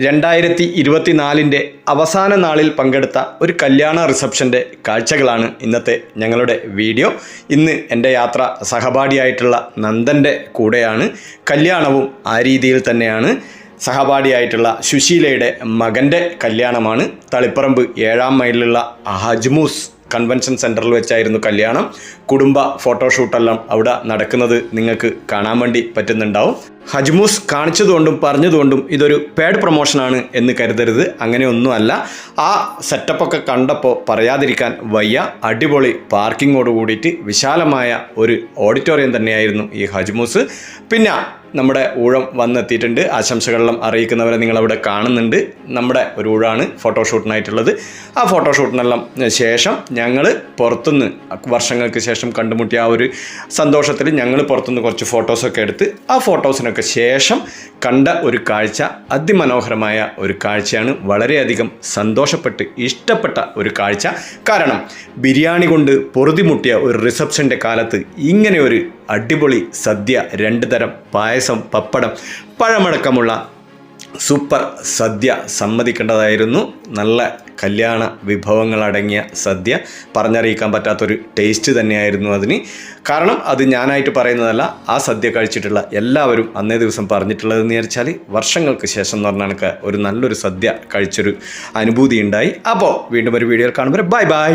രണ്ടായിരത്തി ഇരുപത്തിനാലിന്റെ അവസാന നാളിൽ പങ്കെടുത്ത ഒരു കല്യാണ റിസപ്ഷന്റെ കാഴ്ചകളാണ് ഇന്നത്തെ ഞങ്ങളുടെ വീഡിയോ. ഇന്ന് എന്റെ യാത്ര സഹപാഠിയായിട്ടുള്ള നന്ദന്റെ കൂടെയാണ്. കല്യാണവും ആ രീതിയിൽ തന്നെയാണ്. സഹപാഠിയായിട്ടുള്ള സുശീലയുടെ മകന്റെ കല്യാണമാണ് തളിപ്പറമ്പ് ഏഴാം മൈലിലുള്ള ഹജ്മൂസ് കൺവെൻഷൻ സെന്ററിൽ വെച്ചായിരുന്നു കല്യാണം. കുടുംബ ഫോട്ടോഷൂട്ടെല്ലാം അവിടെ നടക്കുന്നത് നിങ്ങൾക്ക് കാണാൻ വേണ്ടി പറ്റുന്നുണ്ടാവും. ഹജ്മൂസ് കാണിച്ചതുകൊണ്ടും പറഞ്ഞതുകൊണ്ടും ഇതൊരു പേഡ് പ്രൊമോഷനാണ് എന്ന് കരുതരുത്. അങ്ങനെയൊന്നുമല്ല ആ സെറ്റപ്പൊക്കെ കണ്ടപ്പോൾ പറയാതിരിക്കാൻ വയ്യ. അടിപൊളി പാർക്കിങ്ങോട് കൂടിയിട്ട് വിശാലമായ ഒരു ഓഡിറ്റോറിയം തന്നെയായിരുന്നു ഈ ഹജ്മൂസ്. പിന്നെ നമ്മുടെ ഊഴം വന്നെത്തിയിട്ടുണ്ട്. ആശംസകളെല്ലാം അറിയിക്കുന്നവരെ നിങ്ങളവിടെ കാണുന്നുണ്ട്. നമ്മുടെ ഒരു ഊഴാണ് ഫോട്ടോഷൂട്ടിനായിട്ടുള്ളത്. ആ ഫോട്ടോഷൂട്ടിനെല്ലാം ശേഷം ഞങ്ങൾ പുറത്തുനിന്ന് വർഷങ്ങൾക്ക് ശേഷം കണ്ടുമുട്ടിയ ആ ഒരു സന്തോഷത്തിൽ ഞങ്ങൾ പുറത്തുനിന്ന് കുറച്ച് ഫോട്ടോസൊക്കെ എടുത്ത് ആ ഫോട്ടോസിനൊക്കെ ശേഷം കണ്ട ഒരു കാഴ്ച അതിമനോഹരമായ ഒരു കാഴ്ചയാണ്. വളരെയധികം സന്തോഷപ്പെട്ട് ഇഷ്ടപ്പെട്ട ഒരു കാഴ്ച. കാരണം ബിരിയാണി കൊണ്ട് പൊറുതിമുട്ടിയ ഒരു റിസപ്ഷന്റെ കാലത്ത് ഇങ്ങനെ ഒരു അടിപൊളി സദ്യ രണ്ട് തരം പായസം പപ്പടം പഴമടക്കമുള്ള സൂപ്പർ സദ്യ സമ്മതിക്കേണ്ടതായിരുന്നു. നല്ല കല്യാണ വിഭവങ്ങളടങ്ങിയ സദ്യ. പറഞ്ഞറിയിക്കാൻ പറ്റാത്തൊരു ടേസ്റ്റ് തന്നെയായിരുന്നു അതിന്. കാരണം അത് ഞാനായിട്ട് പറയുന്നതല്ല ആ സദ്യ കഴിച്ചിട്ടുള്ള എല്ലാവരും അന്നേ ദിവസം പറഞ്ഞിട്ടുള്ളതെന്ന് വിചാരിച്ചാൽ വർഷങ്ങൾക്ക് ശേഷം എന്ന് പറഞ്ഞാൽ എനിക്ക് ഒരു നല്ലൊരു സദ്യ കഴിച്ചൊരു അനുഭൂതി ഉണ്ടായി. അപ്പോൾ വീണ്ടും ഒരു വീഡിയോയിൽ കാണുമ്പോൾ ബൈ ബൈ.